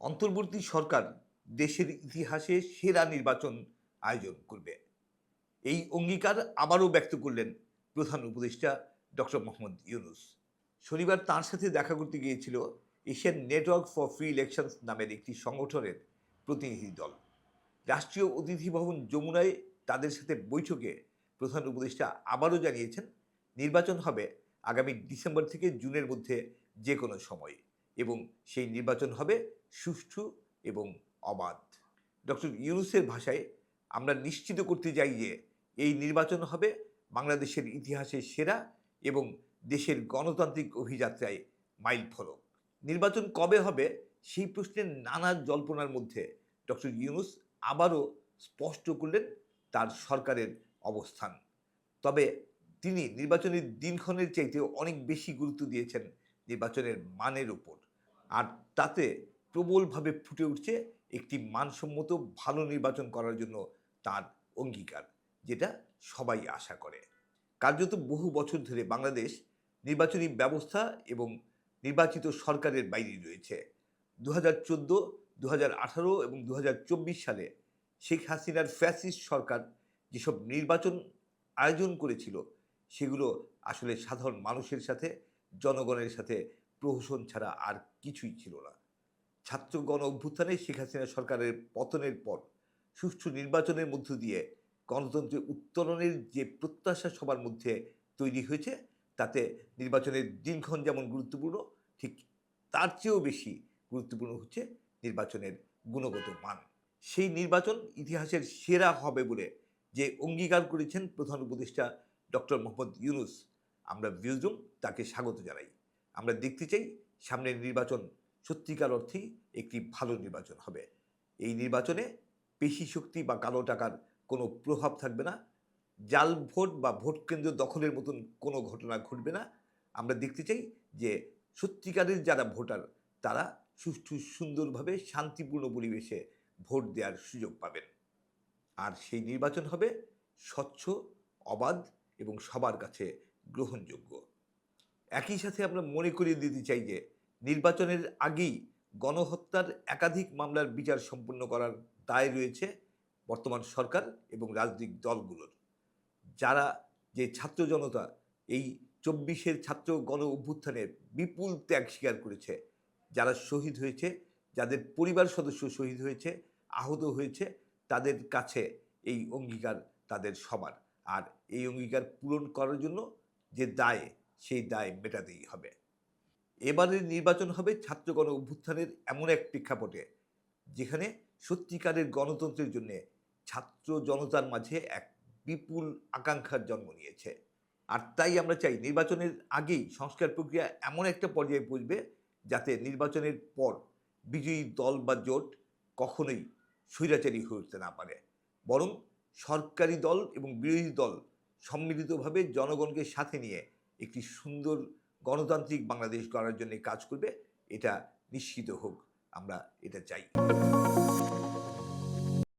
অন্তর্বর্তী সরকার দেশের ইতিহাসে সেরা নির্বাচন আয়োজন করবে। এই অঙ্গীকার আবারও ব্যক্ত করলেন প্রধান উপদেষ্টা ডক্টর মোহাম্মদ ইউনুস। শনিবার তার সাথে দেখা করতে গিয়েছিল Asian network for free elections নামের একটি সংগঠনের প্রতিনিধি দল। রাষ্ট্রীয় অতিথি ভবন যমুনায় তাদের সাথে বৈঠকে প্রধান উপদেষ্টা আবারও জানিয়েছেন, নির্বাচন হবে আগামী ডিসেম্বর থেকে জুনের মধ্যে যে কোনো সময় এবং সেই নির্বাচন হবে সুষ্ঠু এবং অবাধ। ডক্টর ইউনুসের ভাষায় আমরা নিশ্চিত করতে চাই যে এই নির্বাচন হবে বাংলাদেশের ইতিহাসে সেরা এবং দেশের গণতান্ত্রিক অভিযাত্রায় মাইল ফলক। নির্বাচন কবে হবে সেই প্রশ্নের নানা জল্পনার মধ্যে ডক্টর ইউনুস আবারও স্পষ্ট করলেন তার সরকারের অবস্থান। তবে তিনি নির্বাচনের দিনক্ষণের চাইতে অনেক বেশি গুরুত্ব দিয়েছেন নির্বাচনের মানের উপর। আর তাতে প্রবলভাবে ফুটে উঠছে একটি মানসম্মত ভালো নির্বাচন করার জন্য তার অঙ্গীকার, যেটা সবাই আশা করে। কার্যত বহু বছর ধরে বাংলাদেশ নির্বাচনী ব্যবস্থা এবং নির্বাচিত সরকারের বাইরে রয়েছে। দু হাজার চোদ্দ দু হাজার আঠারো এবং দু হাজার চব্বিশ সালে শেখ হাসিনার ফ্যাসিস্ট সরকার যেসব নির্বাচন আয়োজন করেছিল, সেগুলো আসলে সাধারণ মানুষের সাথে, জনগণের সাথে প্রহসন ছাড়া আর কিছুই ছিল না। ছাত্র গণ অভ্যুত্থানে শেখ হাসিনা সরকারের পতনের পর সুষ্ঠু নির্বাচনের মধ্য দিয়ে গণতন্ত্রের উত্তরণের যে প্রত্যাশা সবার মধ্যে তৈরি হয়েছে, তাতে নির্বাচনের দিনক্ষণ যেমন গুরুত্বপূর্ণ, ঠিক তার চেয়েও বেশি গুরুত্বপূর্ণ হচ্ছে নির্বাচনের গুণগত মান। সেই নির্বাচন ইতিহাসের সেরা হবে বলে যে অঙ্গীকার করেছেন প্রধান উপদেষ্টা ডক্টর মোহাম্মদ ইউনুস। আমরা ভিউজুম তাকে স্বাগত জানাই। আমরা দেখতে চাই সামনের নির্বাচন সত্যিকার অর্থেই একটি ভালো নির্বাচন হবে। এই নির্বাচনে পেশি শক্তি বা কালো টাকার কোনো প্রভাব থাকবে না। জাল ভোট বা ভোট কেন্দ্র দখলের মতন কোনো ঘটনা ঘটবে না। আমরা দেখতে চাই যে সত্যিকারের যারা ভোটার, তারা সুষ্ঠু, সুন্দরভাবে শান্তিপূর্ণ পরিবেশে ভোট দেওয়ার সুযোগ পাবেন। আর সেই নির্বাচন হবে স্বচ্ছ, অবাধ এবং সবার কাছে গ্রহণযোগ্য। একই সাথে আমরা মনে করিয়ে দিতে চাই যে নির্বাচনের আগেই গণহত্যার একাধিক মামলার বিচার সম্পন্ন করার দায় রয়েছে বর্তমান সরকার এবং রাজনৈতিক দলগুলোর। যারা যে ছাত্র জনতা এই চব্বিশের ছাত্র গণ অভ্যুত্থানের বিপুল ত্যাগ স্বীকার করেছে, যারা শহীদ হয়েছে, যাদের পরিবার সদস্য শহীদ হয়েছে, আহত হয়েছে, তাদের কাছে এই অঙ্গীকার তাদের সবার। আর এই অঙ্গীকার পূরণ করার জন্য যে দায়, সেই দায় মেটাতেই হবে। এবারের নির্বাচন হবে ছাত্র গণ অভ্যুত্থানের এমন এক প্রেক্ষাপটে, যেখানে সত্যিকারের গণতন্ত্রের জন্য ছাত্র জনতার মাঝে এক বিপুল আকাঙ্ক্ষার জন্ম নিয়েছে। আর তাই আমরা চাই নির্বাচনের আগেই সংস্কার প্রক্রিয়া এমন একটা পর্যায়ে পৌঁছবে যাতে নির্বাচনের পর বিজয়ী দল বা জোট কখনোই স্বৈরাচারী হয়ে উঠতে না পারে। বরং সরকারি দল এবং বিরোধী দল সম্মিলিতভাবে জনগণকে সাথে নিয়ে একটি সুন্দর গণতান্ত্রিক বাংলাদেশ গড়ার জন্য কাজ করবে এটা নিশ্চিত হোক আমরা এটা চাই।